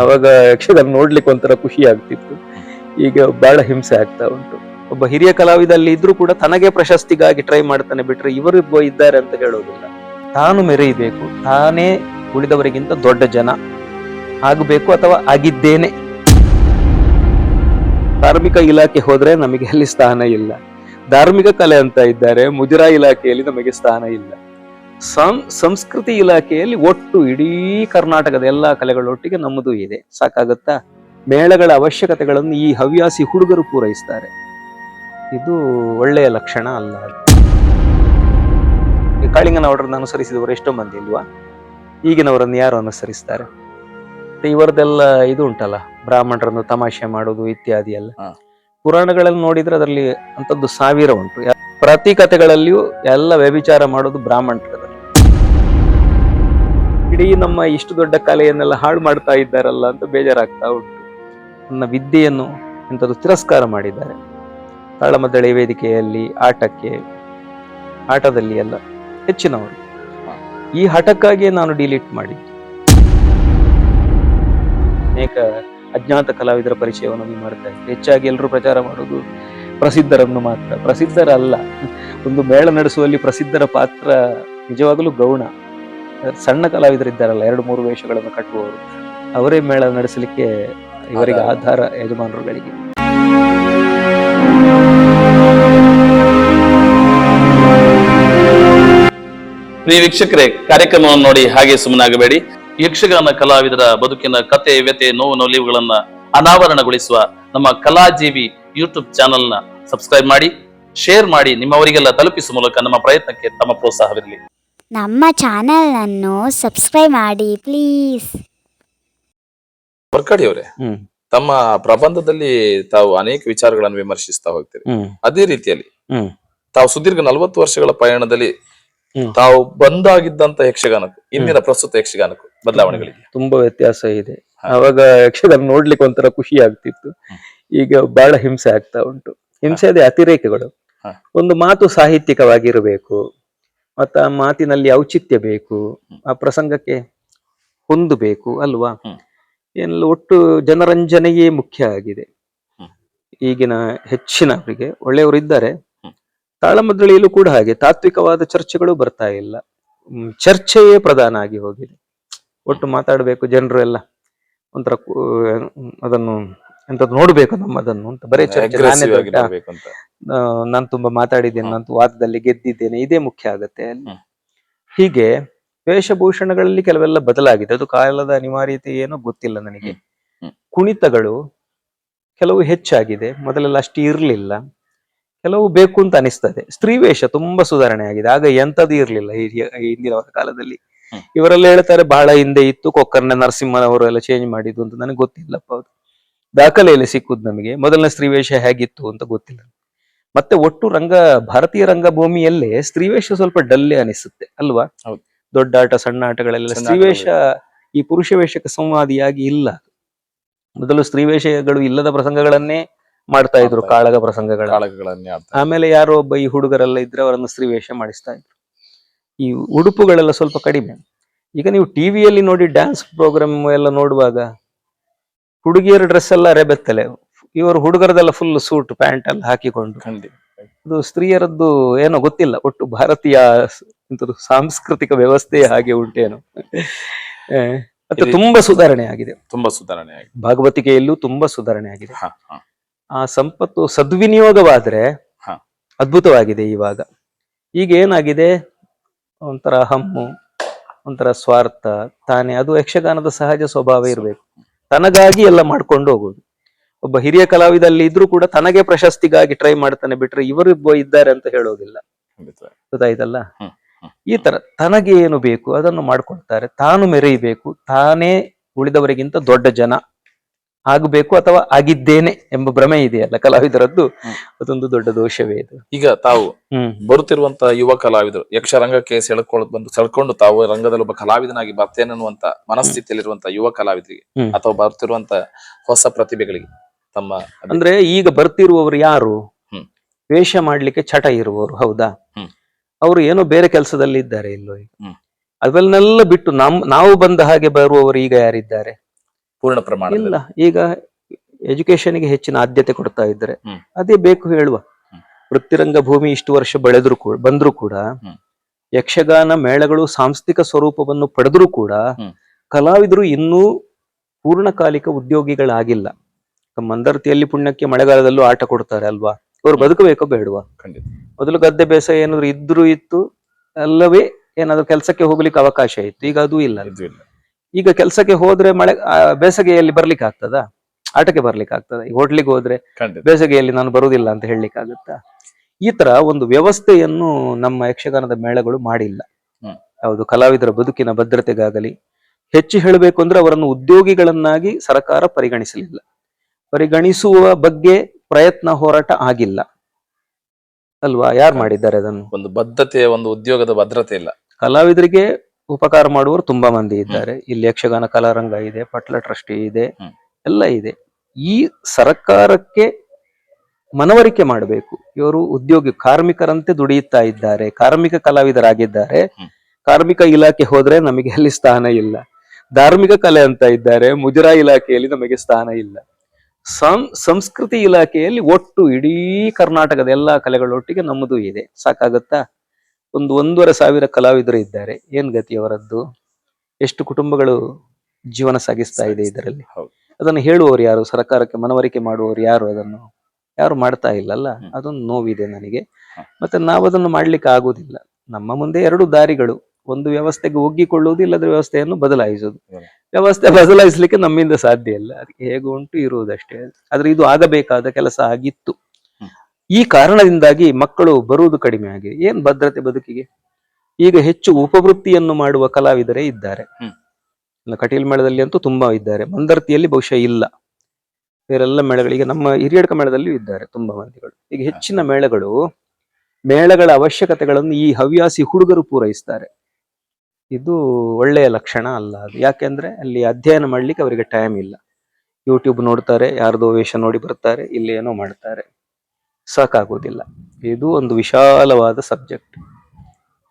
ಅವಾಗ ಯಕ್ಷಗಾನ ನೋಡ್ಲಿಕ್ಕೆ ಒಂಥರ ಖುಷಿ ಆಗ್ತಿತ್ತು. ಈಗ ಬಹಳ ಹಿಂಸೆ ಆಗ್ತಾ ಉಂಟು. ಒಬ್ಬ ಹಿರಿಯ ಕಲಾವಿದಲ್ಲಿ ಇದ್ರೂ ಕೂಡ ತನಗೆ ಪ್ರಶಸ್ತಿಗಾಗಿ ಟ್ರೈ ಮಾಡ್ತಾನೆ ಬಿಟ್ರೆ ಇವರು ಇದ್ದಾರೆ ಅಂತ ಹೇಳೋದಿಲ್ಲ. ತಾನು ಮೆರೆಯಬೇಕು, ತಾನೇ ಉಳಿದವರಿಗಿಂತ ದೊಡ್ಡ ಜನ ಆಗಬೇಕು ಅಥವಾ ಆಗಿದ್ದೇನೆ. ಧಾರ್ಮಿಕ ಇಲಾಖೆ ಹೋದ್ರೆ ನಮಗೆ ಅಲ್ಲಿ ಸ್ಥಾನ ಇಲ್ಲ. ಧಾರ್ಮಿಕ ಕಲೆ ಅಂತ ಇದ್ದಾರೆ ಮುಜರಾ ಇಲಾಖೆಯಲ್ಲಿ ನಮಗೆ ಸ್ಥಾನ ಇಲ್ಲ. ಸಂ ಸಂಸ್ಕೃತಿ ಇಲಾಖೆಯಲ್ಲಿ ಒಟ್ಟು ಇಡೀ ಕರ್ನಾಟಕದ ಎಲ್ಲಾ ಕಲೆಗಳೊಟ್ಟಿಗೆ ನಮ್ಮದು ಇದೆ. ಸಾಕಾಗುತ್ತಾ? ಮೇಳಗಳ ಅವಶ್ಯಕತೆಗಳನ್ನು ಈ ಹವ್ಯಾಸಿ ಹುಡುಗರು ಪೂರೈಸ್ತಾರೆ. ಇದು ಒಳ್ಳೆಯ ಲಕ್ಷಣ ಅಲ್ಲ. ಕಾಳಿಂಗನ ಕಾಳಿಂಗನವರನ್ನು ಅನುಸರಿಸಿದವರು ಎಷ್ಟೋ ಮಂದಿ ಇಲ್ವಾ? ಈಗಿನವರನ್ನು ಯಾರು ಅನುಸರಿಸ್ತಾರೆ? ಇವರದೆಲ್ಲ ಇದು ಉಂಟಲ್ಲ ಬ್ರಾಹ್ಮಣರನ್ನು ತಮಾಷೆ ಮಾಡೋದು ಇತ್ಯಾದಿ ಎಲ್ಲ. ಪುರಾಣಗಳಲ್ಲಿ ನೋಡಿದ್ರೆ ಅದರಲ್ಲಿ ಅಂತದ್ದು ಸಾವಿರ ಉಂಟು. ಪ್ರತಿ ಕಥೆಗಳಲ್ಲಿಯೂ ಎಲ್ಲ ವ್ಯಭಿಚಾರ ಮಾಡೋದು ಬ್ರಾಹ್ಮಣರಲ್ಲಿ ಇಡೀ ನಮ್ಮ ಇಷ್ಟು ದೊಡ್ಡ ಕಲೆಯನ್ನೆಲ್ಲ ಹಾಳು ಮಾಡ್ತಾ ಇದ್ದಾರಲ್ಲ ಅಂತ ಬೇಜಾರಾಗ್ತಾ ಉಂಟು. ನನ್ನ ವಿದ್ಯೆಯನ್ನು ಎಂಥದ್ದು ತಿರಸ್ಕಾರ ಮಾಡಿದ್ದಾರೆ. ತಾಳಮದ್ದಳೆ ವೇದಿಕೆಯಲ್ಲಿ, ಆಟಕ್ಕೆ, ಆಟದಲ್ಲಿ ಎಲ್ಲ ಹೆಚ್ಚಿನವರು. ಈ ಹಠಕ್ಕಾಗಿಯೇ ನಾನು ಡಿಲೀಟ್ ಮಾಡಿ ಅನೇಕ ಅಜ್ಞಾತ ಕಲಾವಿದರ ಪರಿಚಯವನ್ನು ಮಾಡ್ತಾ ಇದ್ದೀರಿ. ಹೆಚ್ಚಾಗಿ ಎಲ್ಲರೂ ಪ್ರಚಾರ ಮಾಡೋದು ಪ್ರಸಿದ್ಧರನ್ನು ಮಾತ್ರ. ಪ್ರಸಿದ್ಧರಲ್ಲ. ಒಂದು ಮೇಳ ನಡೆಸುವಲ್ಲಿ ಪ್ರಸಿದ್ಧರ ಪಾತ್ರ ನಿಜವಾಗಲೂ ಗೌಣ. ಸಣ್ಣ ಕಲಾವಿದರಿದ್ದಾರಲ್ಲ ಎರಡು ಮೂರು ವೇಷಗಳನ್ನು ಕಟ್ಟುವವರು. ಅವರೇ ಮೇಳ ನಡೆಸಲಿಕ್ಕೆ ಇವರಿಗೆ ಆಧಾರ. ಯಜಮಾನರುಗಳಿಗೆ. ಪ್ರಿಯ ವೀಕ್ಷಕರೇ ಕಾರ್ಯಕ್ರಮವನ್ನು ನೋಡಿ ಹಾಗೆ ಸುಮ್ಮನಾಗಬೇಡಿ. ಯಕ್ಷಗಾನ ಕಲಾವಿದರ ಬದುಕಿನ ಕತೆ ವ್ಯತೆ ನೋವು ನೋಲಿವುಗಳನ್ನ ಅನಾವರಣಗೊಳಿಸುವ ನಮ್ಮ ಕಲಾಜೀವಿ ಯೂಟ್ಯೂಬ್ ಚಾನೆಲ್ನ ಸಬ್ಸ್ಕ್ರೈಬ್ ಮಾಡಿ ಶೇರ್ ಮಾಡಿ ನಿಮ್ಮವರಿಗೆಲ್ಲ ತಲುಪಿಸುವ ಮೂಲಕ ನಮ್ಮ ಪ್ರಯತ್ನಕ್ಕೆ ತಮ್ಮ ಪ್ರೋತ್ಸಾಹವಿರಲಿ. ನಮ್ಮ ಚಾನಲನ್ನು ಸಬ್ಸ್ಕ್ರೈಬ್ ಮಾಡಿ ಪ್ಲೀಸ್. ಬರ್ಕಾಡಿ ಅವರೇ ಹ್ಮ್. ತಮ್ಮ ಪ್ರಬಂಧದಲ್ಲಿ ತಾವು ಅನೇಕ ವಿಚಾರಗಳನ್ನು ವಿಮರ್ಶಿಸ್ತಾ ಹೋಗ್ತೀರಿ. ಹ್ಮ್. ಅದೇ ರೀತಿಯಲ್ಲಿ ಹ್ಮ್. ತಾವು ಸುದೀರ್ಘ ನಲವತ್ತು ವರ್ಷಗಳ ಪಯಣದಲ್ಲಿ ಹ್ಮ್. ತಾವು ಬಂದಾಗಿದ್ದಂತ ಯಕ್ಷಗಾನಕ್ಕೂ ಇಂದಿನ ಪ್ರಸ್ತುತ ಯಕ್ಷಗಾನಕ್ಕೂ ಬದಲಾವಣೆಗಳಿಗೆ ತುಂಬಾ ವ್ಯತ್ಯಾಸ ಇದೆ. ಅವಾಗ ಯಕ್ಷಗಾನ ನೋಡ್ಲಿಕ್ಕೆ ಒಂಥರ ಖುಷಿ ಆಗ್ತಿತ್ತು. ಈಗ ಬಹಳ ಹಿಂಸೆ ಆಗ್ತಾ ಉಂಟು. ಹಿಂಸೆ ಅದೇ ಅತಿರೇಕಗಳು. ಹ. ಒಂದು ಮಾತು ಸಾಹಿತ್ಯಿಕವಾಗಿರಬೇಕು. ಮತ್ತ ಆ ಮಾತಿನಲ್ಲಿ ಔಚಿತ್ಯ ಬೇಕು ಆ ಪ್ರಸಂಗಕ್ಕೆ ಹೊಂದಬೇಕು ಅಲ್ವಾ. ಏನೆಲ್ಲ ಒಟ್ಟು ಜನರಂಜನೆಯೇ ಮುಖ್ಯ ಆಗಿದೆ. ಈಗಿನ ಹೆಚ್ಚಿನವರಿಗೆ ಒಳ್ಳೆಯವರು ಇದ್ದಾರೆ. ತಾಳಮದಳಿಯಲ್ಲೂ ತಾಳಮದ್ದಳೆಯಲ್ಲೂ ಕೂಡ ಹಾಗೆ ತಾತ್ವಿಕವಾದ ಚರ್ಚೆಗಳು ಬರ್ತಾ ಇಲ್ಲ. ಚರ್ಚೆಯೇ ಪ್ರಧಾನ ಆಗಿ ಹೋಗಿದೆ. ಒಟ್ಟು ಮಾತಾಡಬೇಕು ಜನರು ಎಲ್ಲ. ಒಂಥರ ಅದನ್ನು ಎಂತದ್ದು ನೋಡ್ಬೇಕು ನಮ್ಮದನ್ನು ಅಂತ. ಬರೀ ಚರ್ಚೆ. ನಾನೇ ದೊಡ್ಡ, ತುಂಬಾ ಮಾತಾಡಿದ್ದೇನೆ. ನಾನು ವಾದದಲ್ಲಿ ಗೆದ್ದಿದ್ದೇನೆ ಇದೇ ಮುಖ್ಯ ಆಗತ್ತೆ. ಹೀಗೆ ವೇಷಭೂಷಣಗಳಲ್ಲಿ ಕೆಲವೆಲ್ಲ ಬದಲಾಗಿದೆ. ಅದು ಕಾಲದ ಅನಿವಾರ್ಯತೆ ಏನೋ ಗೊತ್ತಿಲ್ಲ ನನಗೆ. ಕುಣಿತಗಳು ಕೆಲವು ಹೆಚ್ಚಾಗಿದೆ ಮೊದಲೆಲ್ಲ ಅಷ್ಟು ಇರ್ಲಿಲ್ಲ. ಕೆಲವು ಬೇಕು ಅಂತ ಅನಿಸ್ತದೆ. ಸ್ತ್ರೀ ವೇಷ ತುಂಬಾ ಸುಧಾರಣೆ ಆಗಿದೆ. ಆಗ ಎಂತದ್ದು ಇರ್ಲಿಲ್ಲ ಹಿಂದಿನ ಕಾಲದಲ್ಲಿ. ಇವರೆಲ್ಲ ಹೇಳ್ತಾರೆ ಬಹಳ ಹಿಂದೆ ಇತ್ತು ಕೊಕ್ಕರ್ನ ನರಸಿಂಹನವರು ಎಲ್ಲ ಚೇಂಜ್ ಮಾಡಿದ್ದು ಅಂತ. ನನಗೆ ಗೊತ್ತಿಲ್ಲಪ್ಪ ಅದು. ದಾಖಲೆಯಲ್ಲಿ ಸಿಕ್ಕುದು ನಮಗೆ. ಮೊದಲನೇ ಸ್ತ್ರೀ ವೇಷ ಹೇಗಿತ್ತು ಅಂತ ಗೊತ್ತಿಲ್ಲ. ಮತ್ತೆ ಒಟ್ಟು ರಂಗ ಭಾರತೀಯ ರಂಗಭೂಮಿಯಲ್ಲೇ ಸ್ತ್ರೀವೇಶ ಸ್ವಲ್ಪ ಡಲ್ಲೇ ಅನಿಸುತ್ತೆ ಅಲ್ವಾ. ದೊಡ್ಡ ಆಟ ಸಣ್ಣ ಆಟಗಳೆಲ್ಲ ಸ್ತ್ರೀವೇಶ ಈ ಪುರುಷ ವೇಷಕ್ಕೆ ಸಂವಾದಿಯಾಗಿ ಇಲ್ಲ. ಮೊದಲು ಸ್ತ್ರೀವೇಷಗಳು ಇಲ್ಲದ ಪ್ರಸಂಗಗಳನ್ನೇ ಮಾಡ್ತಾ ಇದ್ರು ಕಾಳಗ ಪ್ರಸಂಗಗಳ ಆಮೇಲೆ ಯಾರೋ ಒಬ್ಬ ಈ ಹುಡುಗರೆಲ್ಲ ಇದ್ರೆ ಅವರನ್ನು ಸ್ತ್ರೀವೇಷ ಮಾಡಿಸ್ತಾ ಇದ್ರು. ಈ ಉಡುಪುಗಳೆಲ್ಲ ಸ್ವಲ್ಪ ಕಡಿಮೆ. ಈಗ ನೀವು ಟಿವಿಯಲ್ಲಿ ನೋಡಿ ಡ್ಯಾನ್ಸ್ ಪ್ರೋಗ್ರಾಮ್ ಎಲ್ಲ ನೋಡುವಾಗ ಹುಡುಗಿಯರ ಡ್ರೆಸ್ ಎಲ್ಲ ರೆಬೆತ್ತಲೆ ಇವರು ಹುಡುಗರದೆಲ್ಲ ಫುಲ್ ಸೂಟ್ ಪ್ಯಾಂಟ್ ಎಲ್ಲ ಹಾಕಿಕೊಂಡು. ಇದು ಅದು ಸ್ತ್ರೀಯರದ್ದು ಏನೋ ಗೊತ್ತಿಲ್ಲ ಒಟ್ಟು ಭಾರತೀಯ ಸಾಂಸ್ಕೃತಿಕ ವ್ಯವಸ್ಥೆ ಹಾಗೆ ಉಂಟೇನು. ಮತ್ತೆ ತುಂಬಾ ಸುಧಾರಣೆ ಆಗಿದೆ. ತುಂಬಾ ಸುಧಾರಣೆ ಆಗಿದೆ. ಭಾಗವತಿಕೆಯಲ್ಲೂ ತುಂಬಾ ಸುಧಾರಣೆ ಆಗಿದೆ. ಆ ಸಂಪತ್ತು ಸದ್ವಿನಿಯೋಗವಾದ್ರೆ ಹ. ಅದ್ಭುತವಾಗಿದೆ ಇವಾಗ. ಈಗ ಏನಾಗಿದೆ? ಒಂಥರ ಹಮ್ಮು ಒಂಥರ ಸ್ವಾರ್ಥ ತಾನೇ. ಅದು ಯಕ್ಷಗಾನದ ಸಹಜ ಸ್ವಭಾವ ಇರಬೇಕು. ತನಗಾಗಿ ಎಲ್ಲ ಮಾಡ್ಕೊಂಡು ಹೋಗೋದು ಒಬ್ಬ ಹಿರಿಯ ಕಲಾವಿದಲ್ಲಿ ಇದ್ರೂ ಕೂಡ ತನಗೆ ಪ್ರಶಸ್ತಿಗಾಗಿ ಟ್ರೈ ಮಾಡ್ತಾನೆ ಬಿಟ್ರೆ ಇವರು ಇದ್ದಾರೆ ಅಂತ ಹೇಳೋದಿಲ್ಲ. ಗೊತ್ತಾಯ್ತಲ್ಲ. ಈ ತರ ತನಗೆ ಏನು ಬೇಕು ಅದನ್ನು ಮಾಡ್ಕೊಳ್ತಾರೆ. ತಾನು ಮೆರೆಯಬೇಕು. ತಾನೇ ಉಳಿದವರಿಗಿಂತ ದೊಡ್ಡ ಜನ. ಆಗಬೇಕು ಅಥವಾ ಆಗಿದ್ದೇನೆ ಎಂಬ ಭ್ರಮೆ ಇದೆಯಲ್ಲ ಕಲಾವಿದರದ್ದು? ಅದೊಂದು ದೊಡ್ಡ ದೋಷವೇ ಇದು. ಈಗ ತಾವು ಹ್ಮ್. ಬರುತ್ತಿರುವಂತ ಯುವ ಕಲಾವಿದರು ಯಕ್ಷರಂಗಕ್ಕೆ ಸೆಳ್ಕೊಳ್ಳೋದು ಬಂದು ಸೆಳ್ಕೊಂಡು ತಾವು ರಂಗದಲ್ಲಿ ಒಬ್ಬ ಕಲಾವಿದನಾಗಿ ಬರ್ತೇನೆ ಅನ್ನುವಂತ ಮನಸ್ಥಿತಿಯಲ್ಲಿರುವಂತ ಯುವ ಕಲಾವಿದರಿಗೆ ಅಥವಾ ಬರ್ತಿರುವಂತ ಹೊಸ ಪ್ರತಿಭೆಗಳಿಗೆ ತಮ್ಮ ಅಂದ್ರೆ ಈಗ ಬರ್ತಿರುವವರು ಯಾರು. ವೇಷ ಮಾಡ್ಲಿಕ್ಕೆ ಚಟ ಇರುವವರು ಹೌದಾ. ಅವರು ಏನೋ ಬೇರೆ ಕೆಲಸದಲ್ಲಿ ಇದ್ದಾರೆ ಇಲ್ಲೋ. ಅದನ್ನೆಲ್ಲ ಬಿಟ್ಟು ನಮ್ ನಾವು ಬಂದ ಹಾಗೆ ಬರುವವರು ಈಗ ಯಾರಿದ್ದಾರೆ? ಪೂರ್ಣ ಪ್ರಮಾಣ ಇಲ್ಲ ಈಗ ಎಜುಕೇಶನ್ಗೆ ಹೆಚ್ಚಿನ ಆದ್ಯತೆ ಕೊಡ್ತಾ ಇದ್ರೆ. ಅದೇ ಬೇಕು ಹೇಳುವ. ವೃತ್ತಿರಂಗ ಭೂಮಿ ಇಷ್ಟು ವರ್ಷ ಬೆಳೆದ್ರು ಕೂಡ ಬಂದ್ರು ಕೂಡ ಯಕ್ಷಗಾನ ಮೇಳಗಳು ಸಾಂಸ್ಥಿಕ ಸ್ವರೂಪವನ್ನು ಪಡೆದ್ರು ಕೂಡ ಕಲಾವಿದರು ಇನ್ನೂ ಪೂರ್ಣಕಾಲಿಕ ಉದ್ಯೋಗಿಗಳಾಗಿಲ್ಲ. ಮಂದರ್ತಿಯಲ್ಲಿ ಪುಣ್ಯಕ್ಕೆ ಮಳೆಗಾಲದಲ್ಲೂ ಆಟ ಕೊಡ್ತಾರೆ ಅಲ್ವಾ? ಅವ್ರು ಬದುಕಬೇಕೋ ಬೇಡವಾ? ಮೊದಲು ಗದ್ದೆ ಬೇಸಾಯ ಏನಾದ್ರು ಇದ್ರು ಇತ್ತು ಅಲ್ಲವೇ ಏನಾದ್ರು ಕೆಲಸಕ್ಕೆ ಹೋಗ್ಲಿಕ್ಕೆ ಅವಕಾಶ ಇತ್ತು. ಈಗ ಅದು ಇಲ್ಲ. ಈಗ ಕೆಲಸಕ್ಕೆ ಹೋದ್ರೆ ಮಳೆ ಬೇಸಗೆಯಲ್ಲಿ ಬೇಸಿಗೆಯಲ್ಲಿ ಬರ್ಲಿಕ್ಕೆ ಆಗ್ತದಾ? ಆಟಕ್ಕೆ ಬರ್ಲಿಕ್ಕೆ ಆಗ್ತದ? ಈಗ ಹೋಟ್ಲಿಗೆ ಹೋದ್ರೆ ಬೇಸಗೆಯಲ್ಲಿ ಬೇಸಿಗೆಯಲ್ಲಿ ನಾನು ಬರುವುದಿಲ್ಲ ಅಂತ ಹೇಳಲಿಕ್ಕೆ ಆಗುತ್ತಾ? ಈ ತರ ಒಂದು ವ್ಯವಸ್ಥೆಯನ್ನು ನಮ್ಮ ಯಕ್ಷಗಾನದ ಮೇಳಗಳು ಮಾಡಿಲ್ಲ. ಹ್ಮ್. ಹೌದು ಕಲಾವಿದರ ಬದುಕಿನ ಭದ್ರತೆಗಾಗಲಿ ಹೆಚ್ಚು ಹೇಳಬೇಕು ಅಂದ್ರೆ ಅವರನ್ನು ಉದ್ಯೋಗಿಗಳನ್ನಾಗಿ ಸರ್ಕಾರ ಪರಿಗಣಿಸಲಿಲ್ಲ. ಪರಿಗಣಿಸುವ ಬಗ್ಗೆ ಪ್ರಯತ್ನ ಹೋರಾಟ ಆಗಿಲ್ಲ. ಅಲ್ವಾ? ಯಾರು ಮಾಡಿದ್ದಾರೆ ಅದನ್ನು? ಒಂದು ಬದ್ಧತೆ ಒಂದು ಉದ್ಯೋಗದ ಭದ್ರತೆ ಇಲ್ಲ. ಕಲಾವಿದರಿಗೆ ಉಪಕಾರ ಮಾಡುವವರು ತುಂಬಾ ಮಂದಿ ಇದ್ದಾರೆ. ಇಲ್ಲಿ ಯಕ್ಷಗಾನ ಕಲಾರಂಗ ಇದೆ ಪಟ್ಲ ಟ್ರಸ್ಟಿ ಇದೆ ಎಲ್ಲ ಇದೆ. ಈ ಸರ್ಕಾರಕ್ಕೆ ಮನವರಿಕೆ ಮಾಡಬೇಕು. ಇವರು ಉದ್ಯೋಗಿ ಕಾರ್ಮಿಕರಂತೆ ದುಡಿಯುತ್ತಾ ಇದ್ದಾರೆ ಕಾರ್ಮಿಕ ಕಲಾವಿದರಾಗಿದ್ದಾರೆ. ಕಾರ್ಮಿಕ ಇಲಾಖೆ ಹೋದ್ರೆ ನಮಗೆ ಅಲ್ಲಿ ಸ್ಥಾನ ಇಲ್ಲ. ಧಾರ್ಮಿಕ ಕಲೆ ಅಂತ ಇದ್ದಾರೆ ಮುಜರಾ ಇಲಾಖೆಯಲ್ಲಿ ನಮಗೆ ಸ್ಥಾನ ಇಲ್ಲ. ಸಂ ಸಂಸ್ಕೃತಿ ಇಲಾಖೆಯಲ್ಲಿ ಒಟ್ಟು ಇಡೀ ಕರ್ನಾಟಕದ ಎಲ್ಲಾ ಕಲೆಗಳೊಟ್ಟಿಗೆ ನಮ್ಮದು ಇದೆ. ಸಾಕಾಗತ್ತಾ? ಒಂದು ಒಂದೂವರೆ ಸಾವಿರ ಕಲಾವಿದರು ಇದ್ದಾರೆ. ಏನ್ ಗತಿ ಅವರದ್ದು? ಎಷ್ಟು ಕುಟುಂಬಗಳು ಜೀವನ ಸಾಗಿಸ್ತಾ ಇದೆ ಇದರಲ್ಲಿ? ಅದನ್ನು ಹೇಳುವವರು ಯಾರು? ಸರ್ಕಾರಕ್ಕೆ ಮನವರಿಕೆ ಮಾಡುವವರು ಯಾರು ಅದನ್ನು? ಯಾರು ಮಾಡ್ತಾ ಇಲ್ಲಲ್ಲ. ಅದೊಂದು ನೋವಿದೆ ನನಗೆ. ಮತ್ತೆ ನಾವು ಅದನ್ನು ಮಾಡ್ಲಿಕ್ಕೆ ಆಗುದಿಲ್ಲ ನಮ್ಮ ಮುಂದೆ ಎರಡು ದಾರಿಗಳು. ಒಂದು ವ್ಯವಸ್ಥೆಗೆ ಒಗ್ಗಿಕೊಳ್ಳುವುದು ಇಲ್ಲದ್ರೆ ವ್ಯವಸ್ಥೆಯನ್ನು ಬದಲಾಯಿಸುವುದು. ವ್ಯವಸ್ಥೆ ಬದಲಾಯಿಸಲಿಕ್ಕೆ ನಮ್ಮಿಂದ ಸಾಧ್ಯ ಇಲ್ಲ. ಅದಕ್ಕೆ ಹೇಗೆ ಉಂಟು ಇರುವುದಷ್ಟೇ. ಆದ್ರೆ ಇದು ಆಗಬೇಕಾದ ಕೆಲಸ ಆಗಿತ್ತು. ಈ ಕಾರಣದಿಂದಾಗಿ ಮಕ್ಕಳು ಬರುವುದು ಕಡಿಮೆ ಆಗಿದೆ. ಏನ್ ಭದ್ರತೆ ಬದುಕಿಗೆ? ಈಗ ಹೆಚ್ಚು ಉಪವೃತ್ತಿಯನ್ನು ಮಾಡುವ ಕಲಾವಿದರೇ ಇದ್ದಾರೆ. ಕಟೀಲ್ ಮೇಳದಲ್ಲಿ ಅಂತೂ ತುಂಬಾ ಇದ್ದಾರೆ. ಮಂದರ್ತಿಯಲ್ಲಿ ಬಹುಶಃ ಇಲ್ಲ. ಬೇರೆಲ್ಲ ಮೇಳಗಳಿಗೆ ನಮ್ಮ ಹಿರಿಯಡ್ಕ ಮೇಳದಲ್ಲಿ ಇದ್ದಾರೆ ತುಂಬಾ ಮಂದಿಗಳು. ಈಗ ಹೆಚ್ಚಿನ ಮೇಳಗಳು ಮೇಳಗಳ ಅವಶ್ಯಕತೆಗಳನ್ನು ಈ ಹವ್ಯಾಸಿ ಹುಡುಗರು ಪೂರೈಸ್ತಾರೆ. ಇದು ಒಳ್ಳೆಯ ಲಕ್ಷಣ ಅಲ್ಲ ಅದು. ಯಾಕೆಂದ್ರೆ ಅಲ್ಲಿ ಅಧ್ಯಯನ ಮಾಡ್ಲಿಕ್ಕೆ ಅವರಿಗೆ ಟೈಮ್ ಇಲ್ಲ. ಯೂಟ್ಯೂಬ್ ನೋಡ್ತಾರೆ ಯಾರ್ದೋ ವೇಷ ನೋಡಿ ಬರ್ತಾರೆ ಇಲ್ಲಿ ಏನೋ ಮಾಡ್ತಾರೆ. ಸಾಕಾಗೋದಿಲ್ಲ. ಇದು ಒಂದು ವಿಶಾಲವಾದ ಸಬ್ಜೆಕ್ಟ್.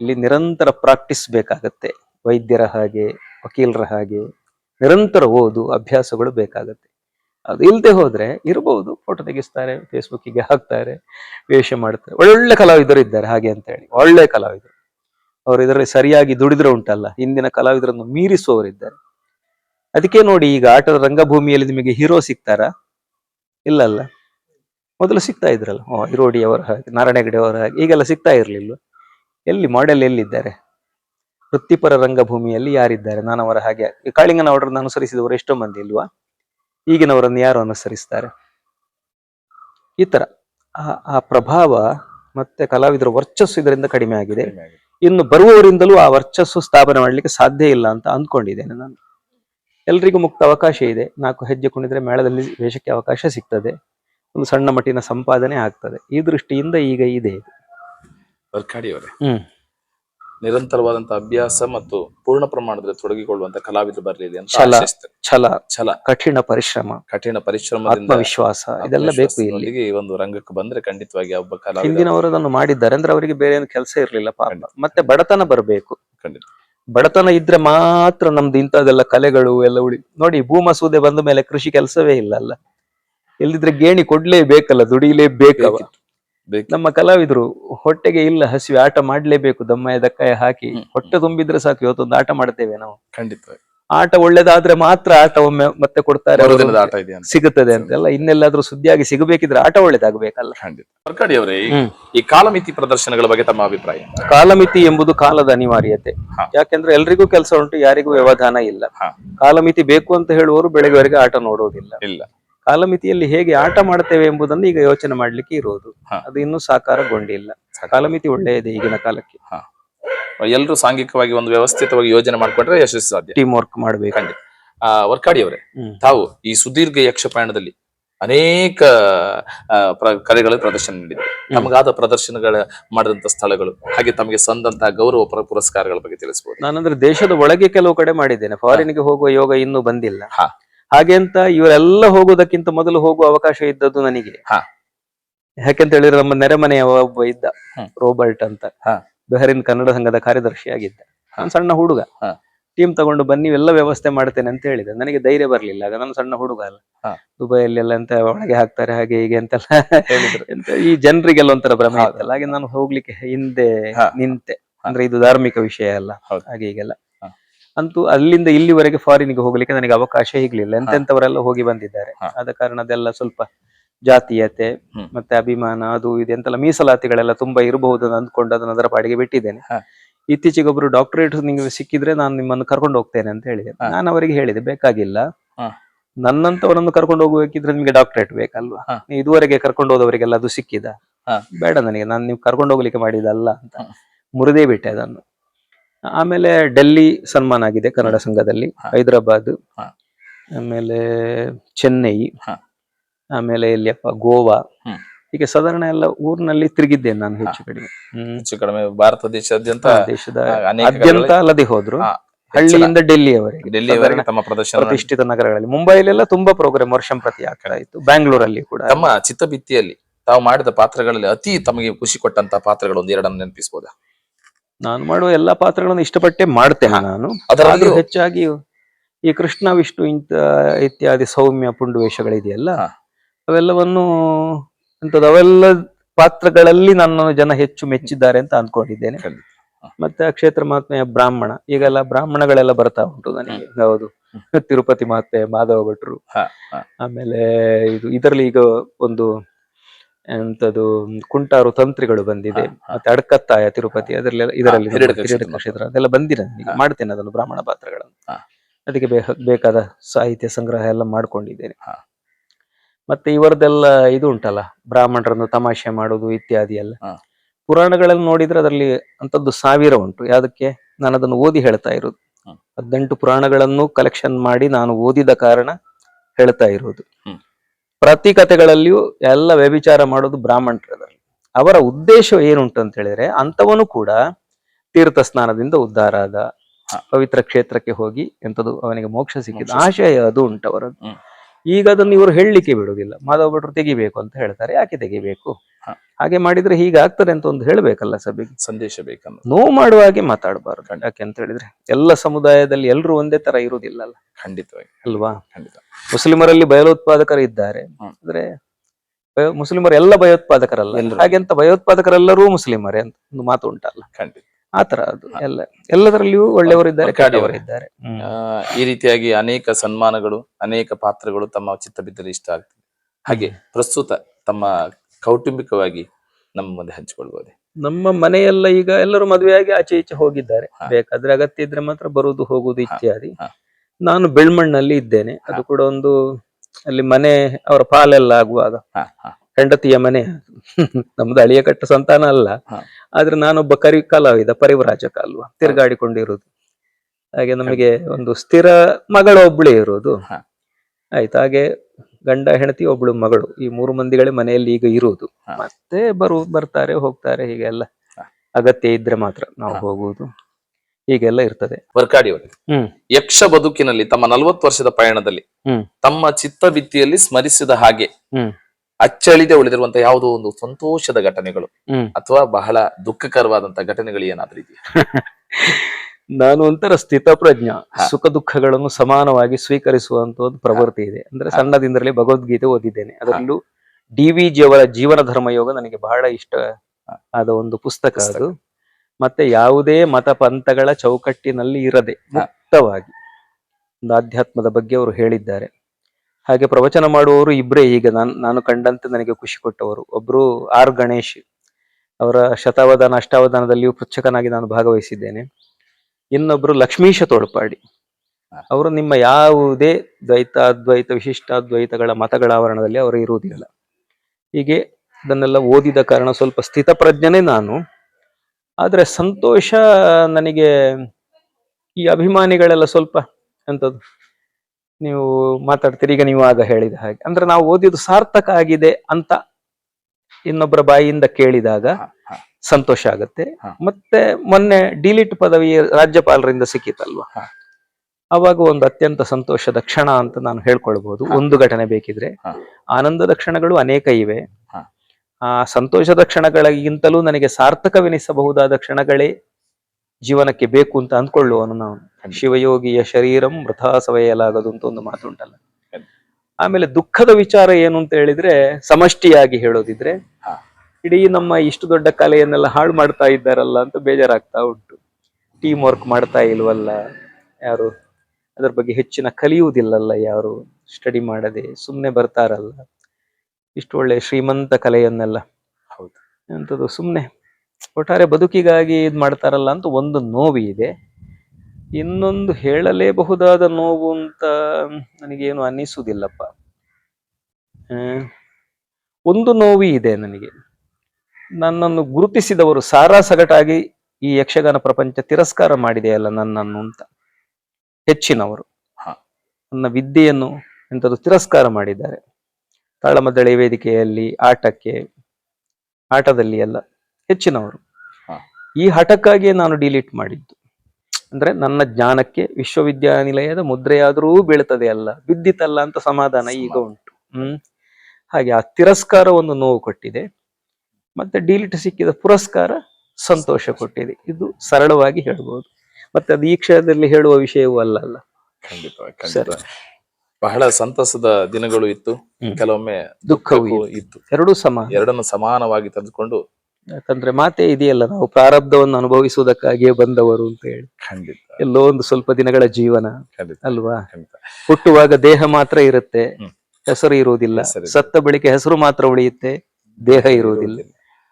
ಇಲ್ಲಿ ನಿರಂತರ ಪ್ರಾಕ್ಟೀಸ್ ಬೇಕಾಗತ್ತೆ. ವೈದ್ಯರ ಹಾಗೆ, ವಕೀಲರ ಹಾಗೆ ನಿರಂತರ ಓದು, ಅಭ್ಯಾಸಗಳು ಬೇಕಾಗತ್ತೆ. ಅದು ಇಲ್ಲದೆ ಹೋದ್ರೆ ಇರಬಹುದು ಫೋಟೋ ತೆಗೆಸ್ತಾರೆ, ಫೇಸ್ಬುಕ್ಕಿಗೆ ಹಾಕ್ತಾರೆ, ವೇಷ ಮಾಡ್ತಾರೆ. ಒಳ್ಳೆ ಕಲಾವಿದರು ಇದ್ದಾರೆ ಹಾಗೆ ಅಂತ ಹೇಳಿ. ಒಳ್ಳೆ ಕಲಾವಿದರು. ಅವರು ಇದರಲ್ಲಿ ಸರಿಯಾಗಿ ದುಡಿದ್ರೆ ಉಂಟಲ್ಲ, ಹಿಂದಿನ ಕಲಾವಿದರನ್ನು ಮೀರಿಸುವವರಿದ್ದಾರೆ. ಅದಕ್ಕೆ ನೋಡಿ ಈಗ ಆಟದ ರಂಗಭೂಮಿಯಲ್ಲಿ ನಿಮಗೆ ಹೀರೋ ಸಿಗ್ತಾರಾ? ಇಲ್ಲ ಅಲ್ಲ ಮೊದಲು ಸಿಗ್ತಾ ಇದ್ರಲ್ಲ ಇರೋಡಿ ಅವರ ಹಾಗೆ ನಾರಾಯಣಗಡೆ ಅವರ ಹಾಗೆ ಈಗೆಲ್ಲ ಸಿಗ್ತಾ ಇರಲಿಲ್ಲ. ಎಲ್ಲಿ ಮಾಡೆಲ್ ಎಲ್ಲಿದ್ದಾರೆ? ವೃತ್ತಿಪರ ರಂಗಭೂಮಿಯಲ್ಲಿ ಯಾರಿದ್ದಾರೆ? ನಾನು ಅವರ ಹಾಗೆ ಕಾಳಿಂಗನ ಅವರನ್ನು ಅನುಸರಿಸಿದವರು ಎಷ್ಟೋ ಮಂದಿ ಇಲ್ವಾ? ಈಗಿನವರನ್ನು ಯಾರು ಅನುಸರಿಸ್ತಾರೆ? ಈ ತರ ಆ- ಆ ಪ್ರಭಾವ ಮತ್ತೆ ಕಲಾವಿದರ ವರ್ಚಸ್ಸು ಇದರಿಂದ ಕಡಿಮೆ ಆಗಿದೆ. ಇನ್ನು ಬರುವವರಿಂದಲೂ ಆ ವರ್ಚಸ್ಸು ಸ್ಥಾಪನೆ ಮಾಡಲಿಕ್ಕೆ ಸಾಧ್ಯ ಇಲ್ಲ ಅಂತ ಅಂದ್ಕೊಂಡಿದ್ದೇನೆ ನಾನು. ಎಲ್ರಿಗೂ ಮುಕ್ತ ಅವಕಾಶ ಇದೆ. ನಾಲ್ಕು ಹೆಜ್ಜೆ ಕುಣಿದ್ರೆ ಮೇಳದಲ್ಲಿ ವೇಷಕ್ಕೆ ಅವಕಾಶ ಸಿಗ್ತದೆ. ಒಂದು ಸಣ್ಣ ಮಟ್ಟಿನ ಸಂಪಾದನೆ ಆಗ್ತದೆ. ಈ ದೃಷ್ಟಿಯಿಂದ ಈಗ ಇದೆ ಅವರೇ. ಹ್ಮ್. ನಿರಂತರವಾದಂತಹ ಅಭ್ಯಾಸ ಮತ್ತು ಪೂರ್ಣ ಪ್ರಮಾಣದಲ್ಲಿ ತೊಡಗಿಕೊಳ್ಳುವಂತ ಕಲಾವಿದರು ಬರಲಿದೆ ಅಂತ ಛಲ. ಆಶಿಸ್ತೇನೆ. ಛಲ ಛಲ. ಕಠಿಣ ಪರಿಶ್ರಮ ಕಠಿಣ ಪರಿಶ್ರಮದಿಂದ ಆತ್ಮವಿಶ್ವಾಸ ಇದೆಲ್ಲ ಬೇಕು ಇಲ್ಲಿ. ಆತ್ಮವಿಶ್ವಾಸದೊಂದಿಗೆ ಈ ಒಂದು ರಂಗಕ್ಕೆ ಬಂದ್ರೆ ಖಂಡಿತವಾಗಿ ಒಬ್ಬ ಕಲಾವಿದ ಹಿಂದಿನವರು ಅದನ್ನು ಮಾಡಿದ್ದಾರೆ ಅಂದ್ರೆ ಅವರಿಗೆ ಬೇರೆ ಏನು ಕೆಲಸ ಇರಲಿಲ್ಲ ಪಾಪ. ಮತ್ತೆ ಬಡತನ ಬರಬೇಕು. ಖಂಡಿತ. ಬಡತನ ಇದ್ರೆ ಮಾತ್ರ ನಮ್ದು ಇಂಥದೆಲ್ಲ ಕಲೆಗಳು ಎಲ್ಲ ಉಳಿ ನೋಡಿ ಭೂಮಸೂದೆ ಬಂದ ಮೇಲೆ ಕೃಷಿ ಕೆಲಸವೇ ಇಲ್ಲ ಅಲ್ಲ. ಎಲ್ಲಿದ್ರೆ ಗೇಣಿ ಕೊಡ್ಲೇಬೇಕಲ್ಲ ದುಡಿಲೇಬೇಕವ ನಮ್ಮ ಕಲಾವಿದರು ಹೊಟ್ಟೆಗೆ ಇಲ್ಲ ಹಸಿವೆ ಆಟ ಮಾಡ್ಲೇಬೇಕು ದಮ್ಮಯ ದಕ್ಕಾಯ ಹಾಕಿ. ಹೊಟ್ಟೆ ತುಂಬಿದ್ರೆ ಸಾಕು ಇವತ್ತೊಂದು ಆಟ ಮಾಡ್ತೇವೆ ನಾವು. ಖಂಡಿತ. ಆಟ ಒಳ್ಳೇದಾದ್ರೆ ಮಾತ್ರ ಆಟ ಒಮ್ಮೆ ಮತ್ತೆ ಕೊಡ್ತಾರೆ. ಸಿಗುತ್ತದೆ ಅಂತೆಲ್ಲ ಇನ್ನೆಲ್ಲಾದ್ರೂ ಸುದ್ದಿಯಾಗಿ ಸಿಗಬೇಕಿದ್ರೆ ಆಟ ಒಳ್ಳೇದಾಗಬೇಕಲ್ಲ. ಅವರೇ ಈ- ಕಾಲಮಿತಿ ಪ್ರದರ್ಶನಗಳ ಬಗ್ಗೆ ತಮ್ಮ ಅಭಿಪ್ರಾಯ ಕಾಲಮಿತಿ ಎಂಬುದು ಕಾಲದ ಅನಿವಾರ್ಯತೆ. ಯಾಕೆಂದ್ರೆ ಎಲ್ರಿಗೂ ಕೆಲಸ ಉಂಟು ಯಾರಿಗೂ ವ್ಯವಧಾನ ಇಲ್ಲ. ಕಾಲಮಿತಿ ಬೇಕು ಅಂತ ಹೇಳುವವರು ಬೆಳಗ್ಗೆವರೆಗೆ ಆಟ ನೋಡೋದಿಲ್ಲ. ಇಲ್ಲ. ಕಾಲಮಿತಿಯಲ್ಲಿ ಹೇಗೆ ಆಟ ಮಾಡ್ತೇವೆ ಎಂಬುದನ್ನು ಈಗ ಯೋಚನೆ ಮಾಡ್ಲಿಕ್ಕೆ ಇರೋದು. ಅದು ಇನ್ನೂ ಸಾಕಾರಗೊಂಡಿಲ್ಲ. ಕಾಲಮಿತಿ ಒಳ್ಳೆಯದೇ ಈಗಿನ ಕಾಲಕ್ಕೆ. ಎಲ್ಲರೂ ಸಾಂಘಿಕವಾಗಿ ಒಂದು ವ್ಯವಸ್ಥಿತವಾಗಿ ಯೋಜನೆ ಮಾಡಿಕೊಂಡ್ರೆ ಯಶಸ್ಸು ಸಾಧ್ಯ. ಟೀಮ್ ವರ್ಕ್ ಮಾಡಬೇಕು. ವರ್ಕಾಡಿ ಅವರೇ ತಾವು ಈ ಸುದೀರ್ಘ ಯಕ್ಷ ಅನೇಕ ಆ, ಪ್ರ- ಕಲೆಗಳ ಪ್ರದರ್ಶನ ನೀಡಿದೆ ತಮಗಾದ ಪ್ರದರ್ಶನಗಳ ಮಾಡಿದಂತ ಸ್ಥಳಗಳು ಹಾಗೆ ತಮಗೆ ಸಂದಂತ ಗೌರವ ಪುರ- ಪುರಸ್ಕಾರಗಳ ಬಗ್ಗೆ ತಿಳಿಸಬಹುದು ನಾನಂದ್ರೆ ದೇಶದ ಒಳಗೆ ಕೆಲವು ಕಡೆ ಮಾಡಿದ್ದೇನೆ. ಫಾರಿನ್ಗೆ ಹೋಗುವ ಯೋಗ ಇನ್ನೂ ಬಂದಿಲ್ಲ. ಹಾ. ಹಾಗೆ ಅಂತ ಇವರೆಲ್ಲ ಹೋಗುವುದಕ್ಕಿಂತ ಮೊದಲು ಹೋಗುವ ಅವಕಾಶ ಇದ್ದದ್ದು ನನಗೆ. ಹಾ. ಯಾಕೆಂತ ಹೇಳಿದ್ರೆ ನಮ್ಮ ನೆರೆಮನೆಯ ಒಬ್ಬ ಇದ್ದ. ರೋಬರ್ಟ್ ಅಂತ. ಬೆಹರಿನ್ ಕನ್ನಡ ಸಂಘದ ಕಾರ್ಯದರ್ಶಿಯಾಗಿದ್ದ ನಾನು ಸಣ್ಣ ಹುಡುಗ. ಟೀಮ್ ತಗೊಂಡು ಬನ್ನಿ ಎಲ್ಲ ವ್ಯವಸ್ಥೆ ಮಾಡ್ತೇನೆ ಅಂತ ಹೇಳಿದ. ನನಗೆ ಧೈರ್ಯ ಬರ್ಲಿಲ್ಲ ಆಗ ನಾನು ಸಣ್ಣ ಹುಡುಗ ಅಲ್ಲ. ದುಬೈಯಲ್ಲಿ ಎಲ್ಲ ಎಂತ ಒಳಗೆ ಹಾಕ್ತಾರೆ ಹಾಗೆ ಹೀಗೆ ಅಂತೆಲ್ಲ ಈ ಜನರಿಗೆಲ್ಲ ಒಂಥರ ಭ್ರಮೆ ಆಗಲ್ಲ ಹಾಗೆ ನಾನು ಹೋಗ್ಲಿಕ್ಕೆ ಹಿಂದೆ ನಿಂತೆ. ಅಂದ್ರೆ ಇದು ಧಾರ್ಮಿಕ ವಿಷಯ ಅಲ್ಲ. ಹಾಗೆ ಹೀಗೆಲ್ಲ. ಅಂತೂ ಅಲ್ಲಿಂದ ಇಲ್ಲಿವರೆಗೆ ಫಾರಿನ್ಗೆ ಹೋಗ್ಲಿಕ್ಕೆ ನನಗೆ ಅವಕಾಶ ಸಿಗ್ಲಿಲ್ಲ ಎಂತೆಂತವರೆಲ್ಲ ಹೋಗಿ ಬಂದಿದ್ದಾರೆ. ಆದ ಕಾರಣ ಅದೆಲ್ಲ ಸ್ವಲ್ಪ ಜಾತೀಯತೆ ಮತ್ತೆ ಅಭಿಮಾನ ಅದು ಇದು ಎಂತೆಲ್ಲ ಮೀಸಲಾತಿಗಳೆಲ್ಲ ತುಂಬಾ ಇರಬಹುದು ಅಂತ ಅಂದ್ಕೊಂಡು ಅದನ್ನ ಅದರ ಪಾಡಿಗೆ ಬಿಟ್ಟಿದ್ದೇನೆ. ಇತ್ತೀಚೆಗೆ ಒಬ್ರು ಡಾಕ್ಟರೇಟ್ ನಿಮಗೆ ಸಿಕ್ಕಿದ್ರೆ ನಾನು ನಿಮ್ಮನ್ನು ಕರ್ಕೊಂಡು ಹೋಗ್ತೇನೆ ಅಂತ ಹೇಳಿದೆ. ನಾನು ಅವರಿಗೆ ಹೇಳಿದೆ ಬೇಕಾಗಿಲ್ಲ. ನನ್ನಂತವರನ್ನು ಕರ್ಕೊಂಡು ಹೋಗ್ಬೇಕಿದ್ರೆ ನಿಮಗೆ ಡಾಕ್ಟರೇಟ್ ಬೇಕಲ್ವಾ? ಇದುವರೆಗೆ ಕರ್ಕೊಂಡು ಹೋದವರಿಗೆಲ್ಲ ಅದು ಸಿಕ್ಕಿದ. ಬೇಡ ನನಗೆ ನಾನು ನೀವು ಕರ್ಕೊಂಡು ಹೋಗ್ಲಿಕ್ಕೆ ಮಾಡಿದಲ್ಲ ಅಂತ. ಮುರಿದೇ ಬಿಟ್ಟೆ ಅದನ್ನು. ಆಮೇಲೆ ಡೆಲ್ಲಿ ಸನ್ಮಾನ ಆಗಿದೆ ಕನ್ನಡ ಸಂಘದಲ್ಲಿ. ಹೈದರಾಬಾದ್ ಆಮೇಲೆ ಚೆನ್ನೈ ಆಮೇಲೆ ಎಲ್ಲಿಯಪ್ಪ ಗೋವಾ. ಈಗ ಹೀಗೆ ಸಾಧಾರಣ ಎಲ್ಲ ಊರಿನಲ್ಲಿ ತಿರುಗಿದ್ದೇನೆ ನಾನು ಹೆಚ್ಚು ಕಡಿಮೆ. ಹೆಚ್ಚು ಕಡಿಮೆ ಭಾರತ ದೇಶಾದ್ಯಂತ ದೇಶದ ಅತ್ಯಂತ ಅಲ್ಲದೆ ಹೋದ್ರು. ಹಳ್ಳಿಯಿಂದ ಡೆಲ್ಲಿಯವರೆಗೆ. ಡೆಲ್ಲಿಯವರೆಗೆ ತಮ್ಮ ಪ್ರದರ್ಶನ ಪ್ರತಿಷ್ಠಿತ ನಗರಗಳಲ್ಲಿ. ಮುಂಬೈಲೆಲ್ಲ ತುಂಬಾ ಪ್ರೋಗ್ರಾಮ್ ವರ್ಷಂ ಪ್ರತಿ ಆಗ್ತಾ ಇತ್ತು. ಬ್ಯಾಂಗ್ಳೂರಲ್ಲಿ ಕೂಡ. ತಮ್ಮ ಚಿತ್ತಬಿತ್ತಿಯಲ್ಲಿ ತಾವು ಮಾಡಿದ ಪಾತ್ರಗಳಲ್ಲಿ ಅತಿ ತಮಗೆ ಖುಷಿ ಕೊಟ್ಟಂತ ಪಾತ್ರಗಳು ಒಂದ್ ಎರಡನ್ನು ನೆನಪಿಸಬಹುದಾ ನಾನು ಮಾಡುವ ಎಲ್ಲಾ ಪಾತ್ರಗಳನ್ನು ಇಷ್ಟಪಟ್ಟೆ ಮಾಡ್ತೇನೆ ನಾನು. ಅದರಲ್ಲೂ ಹೆಚ್ಚಾಗಿ ಈ ಕೃಷ್ಣ ವಿಷ್ಣು ಇಂತ ಇತ್ಯಾದಿ ಸೌಮ್ಯ ಪುಂಡು ವೇಷಗಳಿದೆಯಲ್ಲ. ಅವೆಲ್ಲವನ್ನು ಎಂತದ್ದು ಅವೆಲ್ಲ ಪಾತ್ರಗಳಲ್ಲಿ ನನ್ನನ್ನು ಜನ ಹೆಚ್ಚು ಮೆಚ್ಚಿದ್ದಾರೆ ಅಂತ ಅನ್ಕೊಂಡಿದ್ದೇನೆ. ಖಂಡಿತ. ಮತ್ತೆ ಕ್ಷೇತ್ರ ಮಹಾತ್ಮೆಯ ಬ್ರಾಹ್ಮಣ ಈಗೆಲ್ಲ ಬ್ರಾಹ್ಮಣಗಳೆಲ್ಲ ಬರ್ತಾ ಉಂಟು ನನಗೆ. ಹೌದು. ತಿರುಪತಿ ಮಹಾತ್ಮೆ ಮಾಧವ ಭಟ್ರು. ಹಾ, ಹಾ. ಆಮೇಲೆ ಇದು ಇದರಲ್ಲಿ ಈಗ ಒಂದು ಎಂತದು ಕುಂಟಾರು ತಂತ್ರಿಗಳು ಬಂದಿದೆ. ಮತ್ತೆ ಅಡ್ಕತ್ತಾಯ ತಿರುಪತಿ ಅದರಲ್ಲಿ ಇದರಲ್ಲಿ ಕ್ಷೇತ್ರ. ಅದೆಲ್ಲ ಬಂದಿದೆ ನನಗೆ. ಮಾಡ್ತೇನೆ ಅದನ್ನು ಬ್ರಾಹ್ಮಣ ಪಾತ್ರಗಳನ್ನು. ಅದಕ್ಕೆ ಬೇಕ- ಬೇಕಾದ ಸಾಹಿತ್ಯ ಸಂಗ್ರಹ ಎಲ್ಲ ಮಾಡ್ಕೊಂಡಿದ್ದೇನೆ. ಮತ್ತೆ ಇವರದೆಲ್ಲ ಇದು ಉಂಟಲ್ಲ ಬ್ರಾಹ್ಮಣರನ್ನು ತಮಾಷೆ ಮಾಡುದು ಇತ್ಯಾದಿ ಎಲ್ಲ. ಪುರಾಣಗಳಲ್ಲಿ ನೋಡಿದ್ರೆ ಅದರಲ್ಲಿ ಅಂತದ್ದು ಸಾವಿರ ಉಂಟು. ಅದಕ್ಕೆ ನಾನು ಅದನ್ನು ಓದಿ ಹೇಳ್ತಾ ಇರೋದು. ಹದಿನೆಂಟು ಪುರಾಣಗಳನ್ನು ಕಲೆಕ್ಷನ್ ಮಾಡಿ ನಾನು ಓದಿದ ಕಾರಣ ಹೇಳ್ತಾ ಇರೋದು. ಪ್ರತಿ ಕಥೆಗಳಲ್ಲಿಯೂ ಎಲ್ಲ ವ್ಯಭಿಚಾರ ಮಾಡೋದು ಬ್ರಾಹ್ಮಣರಲ್ಲಿ ಅವರ ಉದ್ದೇಶ ಏನುಂಟು ಅಂತ ಹೇಳಿದ್ರೆ ಅಂತವನು ಕೂಡ ತೀರ್ಥ ಸ್ನಾನದಿಂದ ಉದ್ಧಾರ ಆದ. ಪವಿತ್ರ ಕ್ಷೇತ್ರಕ್ಕೆ ಹೋಗಿ ಎಂತದು ಅವನಿಗೆ ಮೋಕ್ಷ ಸಿಕ್ಕಿದ ಆಶಯ ಅದು ಉಂಟು ಅವರದ್ದು. ಈಗ ಅದನ್ನು ಇವರು ಹೇಳಲಿಕ್ಕೆ ಬಿಡುವುದಿಲ್ಲ. ಮಾಧವ ಭಟ್ರು ತೆಗಿಬೇಕು ಅಂತ ಹೇಳ್ತಾರೆ ಯಾಕೆ ತೆಗಿಬೇಕು? ಹಾಗೆ ಮಾಡಿದ್ರೆ ಹೀಗೆ ಆಗ್ತದೆ ಅಂತ ಒಂದು ಹೇಳಬೇಕಲ್ಲ ಸಭೆಗೆ? ಸಂದೇಶ ಬೇಕಂದ್ರೆ. ನೋವು ಮಾಡುವ ಹಾಗೆ ಮಾತಾಡಬಾರ್ದು ಯಾಕೆ ಅಂತ ಹೇಳಿದ್ರೆ ಎಲ್ಲ ಸಮುದಾಯದಲ್ಲಿ ಎಲ್ಲರೂ ಒಂದೇ ತರ ಇರುವುದಿಲ್ಲಲ್ಲ? ಖಂಡಿತವಾಗಿ. ಅಲ್ವಾ? ಖಂಡಿತ. ಮುಸ್ಲಿಮರಲ್ಲಿ ಭಯೋತ್ಪಾದಕರು ಇದ್ದಾರೆ. ಅಂದ್ರೆ ಮುಸ್ಲಿಮರು ಎಲ್ಲ ಭಯೋತ್ಪಾದಕರಲ್ಲ. ಹಾಗೆ ಹಾಗೆಂತ ಭಯೋತ್ಪಾದಕರೆಲ್ಲರೂ ಮುಸ್ಲಿಮರೇ ಅಂತ ಒಂದು ಮಾತು ಉಂಟಲ್ಲ? ಖಂಡಿತ. ಆತರ ಅದು. ಎಲ್ಲ ಎಲ್ಲದರಲ್ಲಿಯೂ ಒಳ್ಳೆಯವರಿದ್ದಾರೆ ಒಳ್ಳೆಯವರು. ಇದ್ದಾರೆ ಇದ್ದಾರೆ. ಆ, ಈ ರೀತಿಯಾಗಿ ಅನೇಕ ಸನ್ಮಾನಗಳು ಅನೇಕ ಪಾತ್ರಗಳು ತಮ್ಮ ಚಿತ್ತಬಿದ್ದಲ್ಲಿ ಇಷ್ಟ ಆಗ್ತದೆ. ಹಾಗೆ ಪ್ರಸ್ತುತ ತಮ್ಮ ಕೌಟುಂಬಿಕವಾಗಿ ನಮ್ಮ ಮುಂದೆ ಹಂಚಿಕೊಳ್ಬಹುದೇ ನಮ್ಮ ಮನೆಯೆಲ್ಲ ಈಗ ಎಲ್ಲರೂ ಮದುವೆಯಾಗಿ ಆಚೆ ಈಚೆ ಹೋಗಿದ್ದಾರೆ. ಹಾ. ಬೇಕಾದ್ರೆ ಅಗತ್ಯ ಇದ್ರೆ ಮಾತ್ರ ಬರುವುದು ಹೋಗುವುದು ಇತ್ಯಾದಿ. ಹಾ. ನಾನು ಬೆಳ್ಮಣ್ಣಲ್ಲಿ ಇದ್ದೇನೆ. ಅದು ಕೂಡ ಒಂದು ಅಲ್ಲಿ ಮನೆ ಅವರ ಪಾಲೆಲ್ಲ ಆಗುವಾಗ. ಹಾ, ಹಾ. ಹೆಂಡತಿಯ ಮನೆ. ನಮ್ದು ಅಳಿಯ ಕಟ್ಟ ಸಂತಾನ ಅಲ್ಲ. ಆದ್ರೆ ನಾನೊಬ್ಬ ಕರಿ ಕಲಾವಿದ ಪರಿವರಾಜಕ ಅಲ್ವಾ? ತಿರುಗಾಡಿಕೊಂಡಿರುದು ಹಾಗೆ ನಮಗೆ ಒಂದು ಸ್ಥಿರ ಮಗಳ ಒಬ್ಬಳೇ ಇರೋದು. ಆಯ್ತು ಹಾಗೆ ಗಂಡ ಹೆಂಡತಿ ಒಬ್ಳು ಮಗಳು. ಈ ಮೂರು ಮಂದಿಗಳೇ ಮನೆಯಲ್ಲಿ ಈಗ ಇರುವುದು. ಮತ್ತೆ ಬರು ಬರ್ತಾರೆ ಹೋಗ್ತಾರೆ ಹೀಗೆಲ್ಲ. ಎಲ್ಲ ಅಗತ್ಯ ಇದ್ರೆ ಮಾತ್ರ ನಾವು ಹೋಗುವುದು. ಹೀಗೆಲ್ಲ ಇರ್ತದೆ. ವರ್ಕಾಡಿ ಹ್ಮ್. ಯಕ್ಷ ಬದುಕಿನಲ್ಲಿ ತಮ್ಮ ನಲವತ್ತು ವರ್ಷದ ಪಯಣದಲ್ಲಿ. ತಮ್ಮ ಚಿತ್ತಬಿತ್ತಿಯಲ್ಲಿ ಸ್ಮರಿಸಿದ ಹಾಗೆ. ಅಚ್ಚಳಿದೆ ಉಳಿದಿರುವಂತಹ ಯಾವುದೋ ಒಂದು ಸಂತೋಷದ ಘಟನೆಗಳು ಅಥವಾ ಬಹಳ ದುಃಖಕರವಾದಂತಹ ಘಟನೆಗಳು ಏನಾದ್ರೂ ಇದೆಯಾ ನಾನು ಒಂಥರ ಸ್ಥಿತಪ್ರಜ್ಞ. ಸುಖ ದುಃಖಗಳನ್ನು ಸಮಾನವಾಗಿ ಸ್ವೀಕರಿಸುವಂತ ಒಂದು ಪ್ರವೃತ್ತಿ ಇದೆ ಅಂದ್ರೆ. ಸಣ್ಣದಿಂದಲೇ ಭಗವದ್ಗೀತೆ ಓದಿದ್ದೇನೆ ಅದರಲ್ಲೂ ಡಿ ವಿ ಜಿ ಅವರ ಜೀವನ ಧರ್ಮ ಯೋಗ ನನಗೆ ಬಹಳ ಇಷ್ಟ ಆದ ಒಂದು ಪುಸ್ತಕ. ಅದು ಮತ್ತೆ ಯಾವುದೇ ಮತ ಪಂಥಗಳ ಚೌಕಟ್ಟಿನಲ್ಲಿ ಇರದೆ. ಮುಕ್ತವಾಗಿ ಒಂದು ಆಧ್ಯಾತ್ಮದ ಬಗ್ಗೆ ಅವರು ಹೇಳಿದ್ದಾರೆ ಹಾಗೆ ಪ್ರವಚನ ಮಾಡುವವರು ಇಬ್ರೇ ಈಗ ನಾನು ನಾನು ಕಂಡಂತೆ ನನಗೆ ಖುಷಿ ಕೊಟ್ಟವರು. ಒಬ್ರು ಆರ್ ಗಣೇಶ್ ಅವರ ಶತಾವಧಾನ ಅಷ್ಟಾವಧಾನದಲ್ಲಿಯೂ ಪೃಚ್ಛಕನಾಗಿ ನಾನು ಭಾಗವಹಿಸಿದ್ದೇನೆ. ಇನ್ನೊಬ್ರು ಲಕ್ಷ್ಮೀಶ ತೋಳ್ಪಾಡಿ. ಅವರು ನಿಮ್ಮ ಯಾವುದೇ ದ್ವೈತ ಅದ್ವೈತ ವಿಶಿಷ್ಟಾದ್ವೈತಗಳ ಮತಗಳ ಆವರಣದಲ್ಲಿ ಅವರು ಇರುವುದಿಲ್ಲ. ಹೀಗೆ ಅದನ್ನೆಲ್ಲ ಓದಿದ ಕಾರಣ ಸ್ವಲ್ಪ ಸ್ಥಿತಪ್ರಜ್ಞನೇ ನಾನು. ಆದರೆ ಸಂತೋಷ ನನಗೆ ಈ ಅಭಿಮಾನಿಗಳೆಲ್ಲ ಸ್ವಲ್ಪ ಎಂತದ್ದು ನೀವು ಮಾತಾಡ್ತೀರಿ ಈಗ ನೀವು ಆಗ ಹೇಳಿದ ಹಾಗೆ. ಅಂದ್ರೆ ನಾವು ಓದಿದ್ದು ಸಾರ್ಥಕ ಆಗಿದೆ ಅಂತ ಇನ್ನೊಬ್ಬರ ಬಾಯಿಯಿಂದ ಕೇಳಿದಾಗ. ಸಂತೋಷ ಆಗುತ್ತೆ. ಮತ್ತೆ ಮೊನ್ನೆ ಡಿಲಿಟ್ ಪದವಿ ರಾಜ್ಯಪಾಲರಿಂದ ಸಿಕ್ಕಿತಲ್ವಾ. ಅವಾಗ ಒಂದು ಅತ್ಯಂತ ಸಂತೋಷದ ಕ್ಷಣ ಅಂತ ನಾನು ಹೇಳ್ಕೊಳ್ಬಹುದು ಒಂದು ಘಟನೆ ಬೇಕಿದ್ರೆ. ಆನಂದದ ಕ್ಷಣಗಳು ಅನೇಕ ಇವೆ. ಆ ಸಂತೋಷದ ಕ್ಷಣಗಳಿಗಿಂತಲೂ ನನಗೆ ಸಾರ್ಥಕವೆನಿಸಬಹುದಾದ ಕ್ಷಣಗಳೇ ಜೀವನಕ್ಕೆ ಬೇಕು ಅಂತ ಅಂದ್ಕೊಳ್ಳುವನು ನಾವು. ಶಿವಯೋಗಿಯ ಶರೀರಂ ವೃಥಾ ಸವೆಯಲಾಗದು ಅಂತ ಒಂದು ಮಾತುಂಟಲ್ಲ ಆಮೇಲೆ ದುಃಖದ ವಿಚಾರ ಏನು ಅಂತ ಹೇಳಿದ್ರೆ ಸಮಷ್ಟಿಯಾಗಿ ಹೇಳೋದಿದ್ರೆ. ಇಡೀ ನಮ್ಮ ಇಷ್ಟು ದೊಡ್ಡ ಕಲೆಯನ್ನೆಲ್ಲ ಹಾಳು ಮಾಡ್ತಾ ಇದ್ದಾರಲ್ಲ ಅಂತ ಬೇಜಾರಾಗ್ತಾ ಉಂಟು. ಟೀಮ್ ವರ್ಕ್ ಮಾಡ್ತಾ ಇಲ್ವಲ್ಲ ಯಾರು ಅದ್ರ ಬಗ್ಗೆ ಹೆಚ್ಚಿನ ಕಲಿಯುವುದಿಲ್ಲಲ್ಲ ಯಾರು ಸ್ಟಡಿ ಮಾಡದೆ ಸುಮ್ಮನೆ ಬರ್ತಾರಲ್ಲ. ಇಷ್ಟು ಒಳ್ಳೆ ಶ್ರೀಮಂತ ಕಲೆಯನ್ನೆಲ್ಲ. ಹೌದು. ಎಂಥದ್ದು ಸುಮ್ಮನೆ ಒಟ್ಟಾರೆ ಬದುಕಿಗಾಗಿ ಇದು ಮಾಡ್ತಾರಲ್ಲ ಅಂತ ಒಂದು ನೋವು ಇದೆ. ಇನ್ನೊಂದು ಹೇಳಲೇಬಹುದಾದ ನೋವು ಅಂತ ನನಗೇನು ಅನ್ನಿಸುವುದಿಲ್ಲಪ್ಪ. ಒಂದು ನೋವು ಇದೆ ನನಗೆ. ನನ್ನನ್ನು ಗುರುತಿಸಿದವರು ಸಾರಾ ಸಗಟಾಗಿ ಈ ಯಕ್ಷಗಾನ ಪ್ರಪಂಚ ತಿರಸ್ಕಾರ ಮಾಡಿದೆಯಲ್ಲ ನನ್ನನ್ನು ಅಂತ. ಹೆಚ್ಚಿನವರು. ನನ್ನ ವಿದ್ಯೆಯನ್ನು ಎಂಥದ್ದು ತಿರಸ್ಕಾರ ಮಾಡಿದ್ದಾರೆ. ತಾಳಮದ್ದಳೆ ವೇದಿಕೆಯಲ್ಲಿ ಆಟಕ್ಕೆ ಆಟದಲ್ಲಿ ಎಲ್ಲ ಹೆಚ್ಚಿನವರು. ಈ ಹಠಕ್ಕಾಗಿ ನಾನು ಡಿಲೀಟ್ ಮಾಡಿದ್ದು. ಅಂದ್ರೆ ನನ್ನ ಜ್ಞಾನಕ್ಕೆ ವಿಶ್ವವಿದ್ಯಾನಿಲಯದ ಮುದ್ರೆಯಾದರೂ ಬೀಳ್ತದೆ ಅಲ್ಲ ಬಿದ್ದಿತಲ್ಲ ಅಂತ ಸಮಾಧಾನ ಈಗ ಉಂಟು. ಹ್ಮ್. ಹಾಗೆ ಆ ತಿರಸ್ಕಾರ ಒಂದು ನೋವು ಕೊಟ್ಟಿದೆ. ಮತ್ತೆ ಡಿಲೀಟ್ ಸಿಕ್ಕಿದ ಪುರಸ್ಕಾರ ಸಂತೋಷ ಕೊಟ್ಟಿದೆ. ಇದು ಸರಳವಾಗಿ ಹೇಳ್ಬೋದು. ಮತ್ತೆ ಅದು ಈ ಕ್ಷಣದಲ್ಲಿ ಹೇಳುವ ವಿಷಯವೂ ಅಲ್ಲ ಅಲ್ಲ ಖಂಡಿತ. ಬಹಳ ಸಂತಸದ ದಿನಗಳು ಇತ್ತು. ಕೆಲವೊಮ್ಮೆ ದುಃಖವೂ ದುಃಖವೂ ಇತ್ತು. ಎರಡೂ ಸಮ ಎರಡನ್ನು ಸಮಾನವಾಗಿ ತೆಗೆದುಕೊಂಡು ಯಾಕಂದ್ರೆ ಮಾತೇ ಇದೆಯಲ್ಲ ನಾವು ಪ್ರಾರಬ್ಧವನ್ನು ಅನುಭವಿಸುವುದಕ್ಕಾಗಿಯೇ ಬಂದವರು ಅಂತ ಹೇಳಿ. ಖಂಡಿತ. ಎಲ್ಲೋ ಒಂದು ಸ್ವಲ್ಪ ದಿನಗಳ ಜೀವನ ಖಂಡಿತ. ಅಲ್ವಾ? ಖಂಡಿತ. ಹುಟ್ಟುವಾಗ ದೇಹ ಮಾತ್ರ ಇರುತ್ತೆ ಹೆಸರು ಇರುವುದಿಲ್ಲ. ಸತ್ತ ಬಳಿಕ ಹೆಸರು ಮಾತ್ರ ಉಳಿಯುತ್ತೆ ದೇಹ ಇರುವುದಿಲ್ಲ.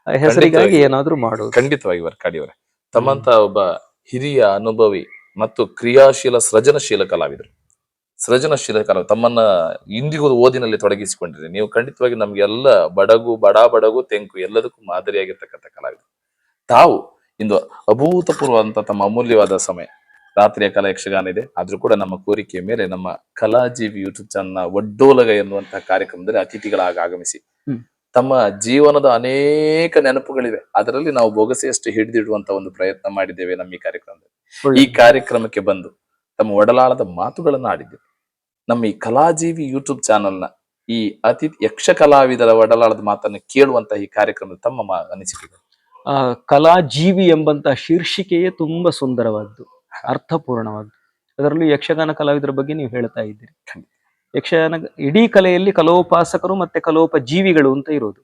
ಆ ಹೆಸರಿಗಾಗಿ. ಏನಾದ್ರೂ ಮಾಡೋದು ಖಂಡಿತವಾಗಿ ವರ್ಕಾಡಿಯವರೇ ತಮ್ಮಂತ ಒಬ್ಬ ಹಿರಿಯ ಅನುಭವಿ ಮತ್ತು ಕ್ರಿಯಾಶೀಲ ಸೃಜನಶೀಲ ಕಲಾವಿದರು. ಸೃಜನಶೀಲ ಕಾಲ ತಮ್ಮನ್ನ ಇಂದಿಗೂ ಓದಿನಲ್ಲಿ ತೊಡಗಿಸಿಕೊಂಡಿರಿ. ನೀವು ಖಂಡಿತವಾಗಿ ನಮ್ಗೆಲ್ಲ ಬಡಗು ಬಡ ಬಡಗು ತೆಂಕು ಎಲ್ಲದಕ್ಕೂ ಮಾದರಿಯಾಗಿರ್ತಕ್ಕಂಥ ಕಲಾವಿದರು. ತಾವು ಇಂದು ಅಭೂತಪೂರ್ವ ಅಂತ ತಮ್ಮ ಅಮೂಲ್ಯವಾದ ಸಮಯ ರಾತ್ರಿಯ ಕಲಾ ಯಕ್ಷಗಾನ ಇದೆ. ಆದ್ರೂ ಕೂಡ ನಮ್ಮ ಕೋರಿಕೆಯ ಮೇಲೆ ನಮ್ಮ ಕಲಾಜೀವಿ ಯೂಟ್ಯೂಬ್ ಚಾನಲ್ ಒಡ್ಡೋಲಗ ಎನ್ನುವಂತಹ ಕಾರ್ಯಕ್ರಮದಲ್ಲಿ ಅತಿಥಿಗಳಾಗಿ ಆಗಮಿಸಿ ತಮ್ಮ ಜೀವನದ ಅನೇಕ ನೆನಪುಗಳಿವೆ. ಅದರಲ್ಲಿ ನಾವು ಬೊಗಸೆಯಷ್ಟು ಹಿಡಿದಿಡುವಂತ ಒಂದು ಪ್ರಯತ್ನ ಮಾಡಿದ್ದೇವೆ ನಮ್ಮ ಈ ಕಾರ್ಯಕ್ರಮದಲ್ಲಿ. ಈ ಕಾರ್ಯಕ್ರಮಕ್ಕೆ ಬಂದು ತಮ್ಮ ಒಡಲಾಳದ ಮಾತುಗಳನ್ನು ಆಡಿದ್ದೇವೆ ನಮ್ಮ ಈ ಕಲಾಜೀವಿ ಯೂಟ್ಯೂಬ್ ಚಾನೆಲ್ನ ಈ ಅತಿ ಯಕ್ಷ ಕಲಾವಿದರ ಒಡಲಾಳದ ಮಾತನ್ನು ಕೇಳುವಂತ ಈ ಕಾರ್ಯಕ್ರಮದ ತಮ್ಮ ಅನಿಸಿಕೆ ಆ ಕಲಾಜೀವಿ ಎಂಬಂತಹ ಶೀರ್ಷಿಕೆಯೇ ತುಂಬಾ ಸುಂದರವಾದ್ದು ಅರ್ಥಪೂರ್ಣವಾದ್ದು. ಅದರಲ್ಲೂ ಯಕ್ಷಗಾನ ಕಲಾವಿದರ ಬಗ್ಗೆ ನೀವು ಹೇಳ್ತಾ ಇದ್ದೀರಿ. ಯಕ್ಷಗಾನ ಇಡೀ ಕಲೆಯಲ್ಲಿ ಕಲೋಪಾಸಕರು ಮತ್ತೆ ಕಲೋಪ ಜೀವಿಗಳು ಅಂತ ಇರೋದು.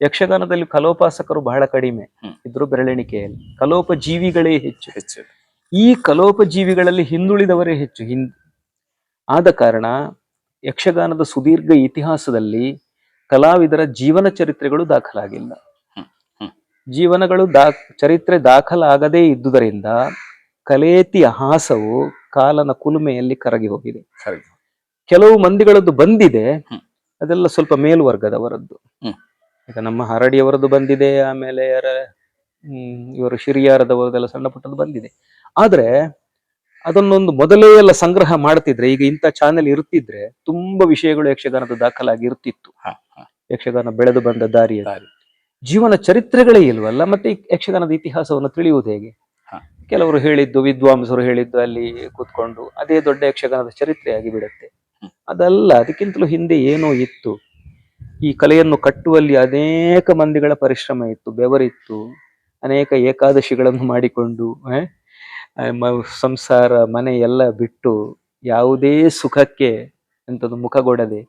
ಯಕ್ಷಗಾನದಲ್ಲಿ ಕಲೋಪಾಸಕರು ಬಹಳ ಕಡಿಮೆ. ಇದ್ರು ಬೆರಳೆಣಿಕೆಯಲ್ಲಿ. ಕಲೋಪ ಜೀವಿಗಳೇ ಹೆಚ್ಚು. ಹೆಚ್ಚು. ಈ ಕಲೋಪ ಜೀವಿಗಳಲ್ಲಿ ಹಿಂದುಳಿದವರೇ ಹೆಚ್ಚು. ಹಿಂದ್ ಆದ ಕಾರಣ ಯಕ್ಷಗಾನದ ಸುದೀರ್ಘ ಇತಿಹಾಸದಲ್ಲಿ ಕಲಾವಿದರ ಜೀವನ ಚರಿತ್ರೆಗಳು ದಾಖಲಾಗಿಲ್ಲ. ಜೀವನಗಳು ದಾ ಚರಿತ್ರೆ ದಾಖಲಾಗದೇ ಇದ್ದುದರಿಂದ ಕಲೇತಿ ಹಾಸವು ಕಾಲನ ಕುಲುಮೆಯಲ್ಲಿ ಕರಗಿ ಹೋಗಿದೆ. ಕೆಲವು ಮಂದಿಗಳದ್ದು ಬಂದಿದೆ ಅದೆಲ್ಲ ಸ್ವಲ್ಪ ಮೇಲ್ವರ್ಗದವರದ್ದು. ಈಗ ನಮ್ಮ ಹರಡಿಯವರದ್ದು ಬಂದಿದೆ ಆಮೇಲೆ ಇವರು ಶಿರಿಯಾರದವರದೆಲ್ಲ ಸಣ್ಣ ಪುಟ್ಟದ್ದು ಬಂದಿದೆ. ಆದ್ರೆ ಅದನ್ನೊಂದು ಮೊದಲೇ ಎಲ್ಲ ಸಂಗ್ರಹ ಮಾಡ್ತಿದ್ರೆ ಈಗ ಇಂಥ ಚಾನೆಲ್ ಇರ್ತಿದ್ರೆ ತುಂಬಾ ವಿಷಯಗಳು ಯಕ್ಷಗಾನದ ದಾಖಲಾಗಿ ಇರ್ತಿತ್ತು. ಯಕ್ಷಗಾನ ಬೆಳೆದು ಬಂದ ದಾರಿಯ ಜೀವನ ಚರಿತ್ರೆಗಳೇ ಇಲ್ವಲ್ಲ ಮತ್ತೆ ಯಕ್ಷಗಾನದ ಇತಿಹಾಸವನ್ನು ತಿಳಿಯುವುದು ಹೇಗೆ? ಕೆಲವರು ಹೇಳಿದ್ದು ವಿದ್ವಾಂಸರು ಹೇಳಿದ್ದು ಅಲ್ಲಿ ಕೂತ್ಕೊಂಡು ಅದೇ ದೊಡ್ಡ ಯಕ್ಷಗಾನದ ಚರಿತ್ರೆಯಾಗಿ ಬಿಡುತ್ತೆ. ಅದಲ್ಲ ಅದಕ್ಕಿಂತಲೂ ಹಿಂದೆ ಏನೋ ಇತ್ತು. ಈ ಕಲೆಯನ್ನು ಕಟ್ಟುವಲ್ಲಿ ಅನೇಕ ಮಂದಿಗಳ ಪರಿಶ್ರಮ ಇತ್ತು ಬೆವರಿತ್ತು ಅನೇಕ ಏಕಾದಶಿಗಳನ್ನು ಮಾಡಿಕೊಂಡು ಸಂಸಾರ, ಮನೆ ಎಲ್ಲ ಬಿಟ್ಟು ಯಾವುದೇ ಸುಖಕ್ಕೆ ಎಂಥದ್ದು ಮುಖಗೊಡದೆ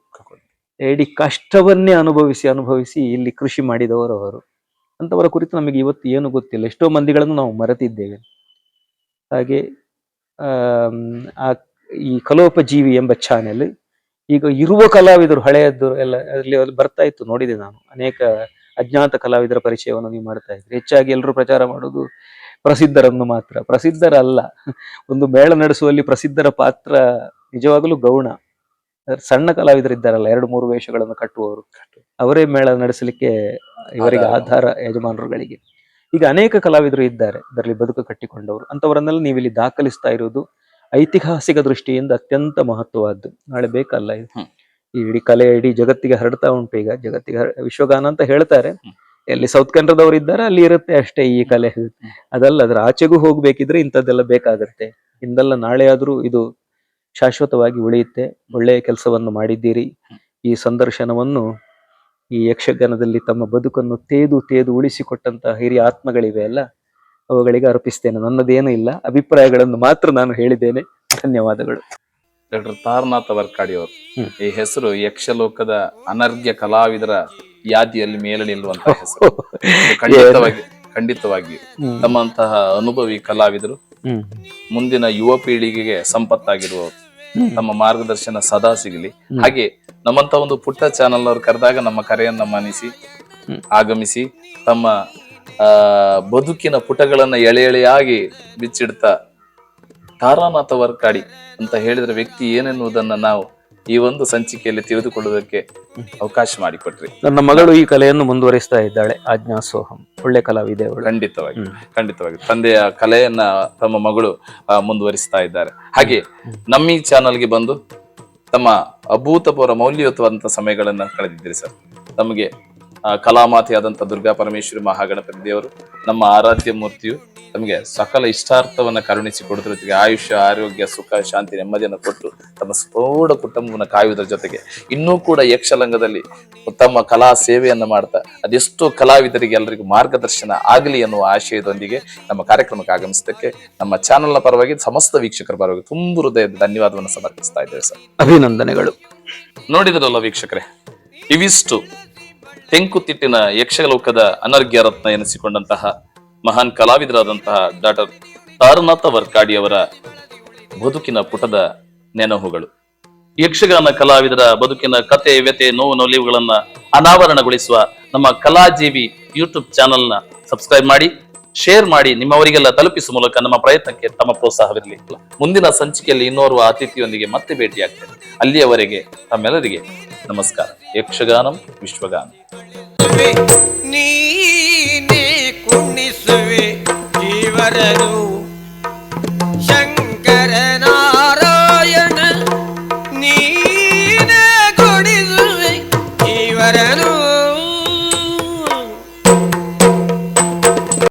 ಇಡೀ ಕಷ್ಟವನ್ನೇ ಅನುಭವಿಸಿ ಅನುಭವಿಸಿ ಇಲ್ಲಿ ಕೃಷಿ ಮಾಡಿದವರು ಅವರು. ಅಂತವರ ಕುರಿತು ನಮಗೆ ಇವತ್ತು ಏನು ಗೊತ್ತಿಲ್ಲ. ಎಷ್ಟೋ ಮಂದಿಗಳನ್ನು ನಾವು ಮರೆತಿದ್ದೇವೆ. ಹಾಗೆ ಆ, ಈ ಕಲೋಪಜೀವಿ ಎಂಬ ಚಾನೆಲ್, ಈಗ ಇರುವ ಕಲಾವಿದರು, ಹಳೆಯದ್ದು ಎಲ್ಲ ಅಲ್ಲಿ ಅಲ್ಲಿ ಬರ್ತಾ ಇತ್ತು, ನೋಡಿದೆ ನಾನು. ಅನೇಕ ಅಜ್ಞಾತ ಕಲಾವಿದರ ಪರಿಚಯವನ್ನು ನೀವು ಮಾಡ್ತಾ ಇದ್ರಿ. ಹೆಚ್ಚಾಗಿ ಎಲ್ಲರೂ ಪ್ರಚಾರ ಮಾಡೋದು ಪ್ರಸಿದ್ಧರನ್ನು ಮಾತ್ರ. ಪ್ರಸಿದ್ಧರಲ್ಲ. ಒಂದು ಮೇಳ ನಡೆಸುವಲ್ಲಿ ಪ್ರಸಿದ್ಧರ ಪಾತ್ರ ನಿಜವಾಗಲೂ ಗೌಣ. ಸಣ್ಣ ಕಲಾವಿದರಿದ್ದಾರಲ್ಲ ಎರಡು ಮೂರು ವೇಷಗಳನ್ನು ಕಟ್ಟುವವರು. ಅವರೇ ಮೇಳ ನಡೆಸಲಿಕ್ಕೆ ಇವರಿಗೆ ಆಧಾರ. ಯಜಮಾನರುಗಳಿಗೆ. ಈಗ ಅನೇಕ ಕಲಾವಿದರು ಇದ್ದಾರೆ. ಇದರಲ್ಲಿ ಬದುಕು ಕಟ್ಟಿಕೊಂಡವರು. ಅಂತವರನ್ನೆಲ್ಲ ನೀವು ಇಲ್ಲಿ ದಾಖಲಿಸ್ತಾ ಇರುವುದು ಐತಿಹಾಸಿಕ ದೃಷ್ಟಿಯಿಂದ ಅತ್ಯಂತ ಮಹತ್ವವಾದ್ದು. ನಾಳೆ ಬೇಕಲ್ಲ ಇದು. ಈ ಇಡೀ ಕಲೆ ಇಡೀ ಜಗತ್ತಿಗೆ ಹರಡ್ತಾ ಉಂಟು ಈಗ. ಜಗತ್ತಿಗೆ ವಿಶ್ವಗಾನ ಅಂತ ಹೇಳ್ತಾರೆ. ಎಲ್ಲಿ ಸೌತ್ ಕನ್ನಡದವರು ಇದ್ದಾರೆ ಅಲ್ಲಿ ಇರುತ್ತೆ ಅಷ್ಟೇ ಈ ಕಲೆ. ಅದಲ್ಲ ಅದ್ರ ಆಚೆಗೂ ಹೋಗ್ಬೇಕಿದ್ರೆ ಇಂಥದ್ದೆಲ್ಲ ಬೇಕಾಗತ್ತೆ. ಇಂದಲ್ಲ ನಾಳೆ ಆದ್ರೂ ಇದು ಶಾಶ್ವತವಾಗಿ ಉಳಿಯುತ್ತೆ. ಒಳ್ಳೆಯ ಕೆಲಸವನ್ನು ಮಾಡಿದ್ದೀರಿ. ಈ ಸಂದರ್ಶನವನ್ನು ಈ ಯಕ್ಷಗಾನದಲ್ಲಿ ತಮ್ಮ ಬದುಕನ್ನು ತೇದು ತೇದು ಉಳಿಸಿಕೊಟ್ಟಂತಹ ಹಿರಿಯ ಆತ್ಮಗಳಿವೆ ಅಲ್ಲ? ಅವುಗಳಿಗೆ ಅರ್ಪಿಸ್ತೇನೆ. ನನ್ನದೇನೂ ಇಲ್ಲ. ಅಭಿಪ್ರಾಯಗಳನ್ನು ಮಾತ್ರ ನಾನು ಹೇಳಿದ್ದೇನೆ. ಧನ್ಯವಾದಗಳು. ಡಾಕ್ಟರ್ ತಾರನಾಥ ವರ್ಕಾಡಿ ಅವರು ಈ ಹೆಸರು ಯಕ್ಷಲೋಕದ ಅನರ್ಘ್ಯ ಕಲಾವಿದರ ಯಾದಿಯಲ್ಲಿ ಮೇಲೆ ನಿಲ್ಲುವಂತಹ ಹೆಸರು. ಖಂಡಿತವಾಗಿ ಖಂಡಿತವಾಗಿ ನಮ್ಮಂತಹ ಅನುಭವಿ ಕಲಾವಿದರು ಮುಂದಿನ ಯುವ ಪೀಳಿಗೆಗೆ ಸಂಪತ್ತಾಗಿರುವ ನಮ್ಮ ಮಾರ್ಗದರ್ಶನ ಸದಾ ಸಿಗಲಿ. ಹಾಗೆ ನಮ್ಮಂತ ಒಂದು ಪುಟ್ಟ ಚಾನಲ್ ಅವರು ಕರೆದಾಗ ನಮ್ಮ ಕರೆಯನ್ನ ಮನ್ನಿಸಿ ಆಗಮಿಸಿ ತಮ್ಮ ಆ ಬದುಕಿನ ಪುಟಗಳನ್ನ ಎಳೆ ಎಳೆಯಾಗಿ ಬಿಚ್ಚಿಡ್ತಾ ತಾರಾನಾಥ ವರ್ಕಾಡಿ ಅಂತ ಹೇಳಿದ್ರೆ ವ್ಯಕ್ತಿ ಏನೆನ್ನುವುದನ್ನ ನಾವು ಈ ಒಂದು ಸಂಚಿಕೆಯಲ್ಲಿ ತಿಳಿದುಕೊಳ್ಳುವುದಕ್ಕೆ ಅವಕಾಶ ಮಾಡಿಕೊಟ್ರಿ. ನನ್ನ ಮಗಳು ಈ ಕಲೆಯನ್ನು ಮುಂದುವರಿಸ್ತಾ ಇದ್ದಾಳೆ ಆಜ್ಞಾ ಸೋಹಂ ಒಳ್ಳೆ ಕಲಾವಿದೆ ಅವಳು. ಖಂಡಿತವಾಗಿ ಖಂಡಿತವಾಗಿ. ತಂದೆಯ ಕಲೆಯನ್ನ ತಮ್ಮ ಮಗಳು ಮುಂದುವರಿಸ್ತಾ ಇದ್ದಾರೆ. ಹಾಗೆ ನಮ್ಮ ಈ ಚಾನಲ್ಗೆ ಬಂದು ತಮ್ಮ ಅಭೂತಪೂರ್ವ ಮೌಲ್ಯಯುತವಾದಂತಹ ಸಮಯಗಳನ್ನ ಕಳೆದಿದ್ದೀರಿ ಸರ್. ನಮಗೆ ಆ, ಕಲಾಮಾತೆಯಾದಂತ ದುರ್ಗಾ ಪರಮೇಶ್ವರಿ ಮಹಾಗಣಪತಿ ದೇವರು ನಮ್ಮ ಆರಾಧ್ಯ ಮೂರ್ತಿಯು ನಮಗೆ ಸಕಲ ಇಷ್ಟಾರ್ಥವನ್ನ ಕರುಣಿಸಿ ಕೊಡುವುದರ ಜೊತೆಗೆ ಆಯುಷ್ಯ ಆರೋಗ್ಯ ಸುಖ ಶಾಂತಿ ನೆಮ್ಮದಿಯನ್ನು ಕೊಟ್ಟು ತಮ್ಮ ಸ್ಫೋಟ ಕುಟುಂಬವನ್ನು ಕಾಯುವುದರ ಜೊತೆಗೆ ಇನ್ನೂ ಕೂಡ ಯಕ್ಷಲಂಗದಲ್ಲಿ ತಮ್ಮ ಕಲಾ ಸೇವೆಯನ್ನು ಮಾಡ್ತಾ ಅದೆಷ್ಟೋ ಕಲಾವಿದರಿಗೆ ಎಲ್ಲರಿಗೂ ಮಾರ್ಗದರ್ಶನ ಆಗಲಿ ಎನ್ನುವ ಆಶಯದೊಂದಿಗೆ ನಮ್ಮ ಕಾರ್ಯಕ್ರಮಕ್ಕೆ ಆಗಮಿಸಿದ್ದಕ್ಕೆ ನಮ್ಮ ಚಾನೆಲ್ನ ಪರವಾಗಿ ಸಮಸ್ತ ವೀಕ್ಷಕರ ಪರವಾಗಿ ತುಂಬ ಹೃದಯದ ಧನ್ಯವಾದವನ್ನು ಸಮರ್ಪಿಸ್ತಾ ಇದ್ದೇವೆ ಸರ್. ಅಭಿನಂದನೆಗಳು. ನೋಡಿದ್ರಲ್ಲ ವೀಕ್ಷಕರೇ ಇವಿಷ್ಟು ತೆಂಕುತಿಟ್ಟಿನ ಯಕ್ಷಲೋಕದ ಅನರ್ಘ್ಯ ರತ್ನ ಎನಿಸಿಕೊಂಡಂತಹ ಮಹಾನ್ ಕಲಾವಿದರಾದಂತಹ ಡಾಕ್ಟರ್ ತಾರನಾಥ ವರ್ಕಾಡಿಯವರ ಬದುಕಿನ ಪುಟದ ನೆನಹುಗಳು. ಯಕ್ಷಗಾನ ಕಲಾವಿದರ ಬದುಕಿನ ಕತೆ ವ್ಯತೆ ನೋವು ನಲಿವುಗಳನ್ನ ಅನಾವರಣಗೊಳಿಸುವ ನಮ್ಮ ಕಲಾಜೀವಿ ಯೂಟ್ಯೂಬ್ ಚಾನೆಲ್ನ ಸಬ್ಸ್ಕ್ರೈಬ್ ಮಾಡಿ. ಶೇರ್ ಮಾಡಿ ನಿಮ್ಮವರಿಗೆಲ್ಲ ತಲುಪಿಸುವ ಮೂಲಕ ನಮ್ಮ ಪ್ರಯತ್ನಕ್ಕೆ ತಮ್ಮ ಪ್ರೋತ್ಸಾಹವಿರಲಿ. ಮುಂದಿನ ಸಂಚಿಕೆಯಲ್ಲಿ ಇನ್ನೋರ್ವ ಅತಿಥಿಯೊಂದಿಗೆ ಮತ್ತೆ ಭೇಟಿಯಾಗ್ತೇನೆ ಅಲ್ಲಿಯವರೆಗೆ ತಮ್ಮೆಲ್ಲರಿಗೆ ನಮಸ್ಕಾರ. ಯಕ್ಷಗಾನಂ ವಿಶ್ವಗಾನ. ನೀನೇ ಕುಣಿಸುವೆ ಜೀವರನು